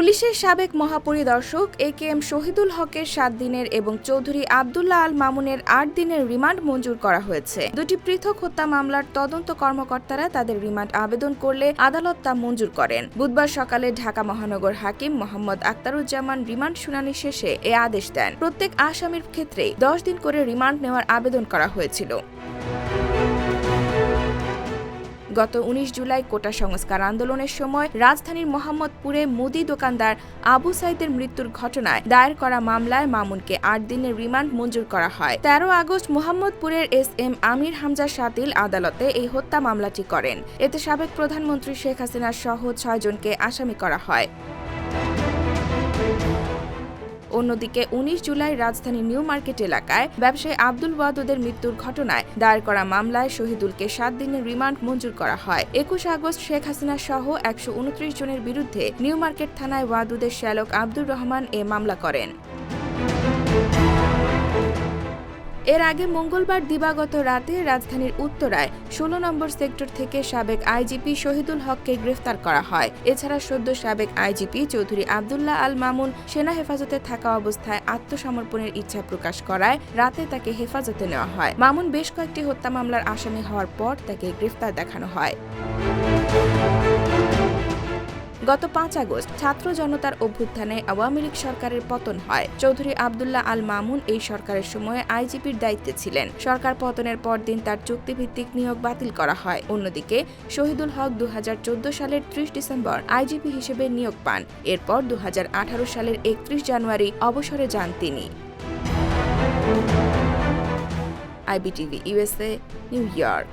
পুলিশের সাবেক মহাপরিদর্শক এ K M Shahidul হকের সাত দিনের এবং চৌধুরী আবদুল্লাহ আল মামুনের আট দিনের রিমান্ড মঞ্জুর করা হয়েছে। দুটি পৃথক হত্যা মামলার তদন্ত কর্মকর্তারা তাদের রিমান্ড আবেদন করলে আদালত তা মঞ্জুর করেন। বুধবার সকালে ঢাকা মহানগর হাকিম মোহাম্মদ আক্তারুজ্জামান রিমান্ড শুনানি শেষে এ আদেশ দেন। প্রত্যেক আসামির ক্ষেত্রে দশ দিন করে রিমান্ড নেওয়ার আবেদন করা হয়েছিল। গত উনিশ জুলাই কোটা সংস্কার আন্দোলনের সময় রাজধানীর মোহাম্মদপুরে মুদি দোকানদার আবু সাইদের মৃত্যুর ঘটনায় দায়ের করা মামলায় মামুনকে আট দিনের রিমান্ড মঞ্জুর করা হয়। তেরো আগস্ট মোহাম্মদপুরের এস এম আমির হামজা শাতিল আদালতে এই হত্যা মামলাটি করেন। এতে সাবেক প্রধানমন্ত্রী শেখ হাসিনা সহ ছয়জনকে আসামি করা হয়। অন্যদিকে উনিশ জুলাই রাজধানী নিউ মার্কেট এলাকায় ব্যবসায়ী আব্দুল ওয়াদুদের মৃত্যুর ঘটনায় দায়ের করা মামলায় শহীদুলকে সাত দিনের রিমান্ড মঞ্জুর করা হয়। একুশ আগস্ট শেখ হাসিনা সহ একশো উনত্রিশ জনের বিরুদ্ধে নিউ মার্কেট থানায় ওয়াদুদের শ্যালক আব্দুর রহমান এ মামলা করেন। এর আগে মঙ্গলবার দিবাগত রাতে রাজধানীর উত্তরায় ষোলো নম্বর সেক্টর থেকে সাবেক আইজিপি শহীদুল হককে গ্রেফতার করা হয়। এছাড়া সদ্য সাবেক আইজিপি চৌধুরী আবদুল্লাহ আল মামুন সেনা হেফাজতে থাকা অবস্থায় আত্মসমর্পণের ইচ্ছা প্রকাশ করায় রাতে তাকে হেফাজতে নেওয়া হয়। মামুন বেশ কয়েকটি হত্যা মামলার আসামি হওয়ার পর তাকে গ্রেফতার দেখানো হয়। গত পাঁচ আগস্ট ছাত্র জনতার অভ্যুত্থানে আওয়ামী লীগ সরকারের পতন হয়। চৌধুরী আবদুল্লাহ আল মামুন এই সরকারের সময়ে আইজিপির দায়িত্বে ছিলেন। সরকার পতনের পরদিন তার চুক্তিভিত্তিক নিয়োগ বাতিল করা হয়। অন্যদিকে শহীদুল হক দু হাজার চোদ্দ সালের ত্রিশ ডিসেম্বর আইজিপি হিসেবে নিয়োগ পান। এরপর দু হাজার আঠারো সালের একত্রিশ জানুয়ারি অবসরে যান তিনি। IBTV USA New York.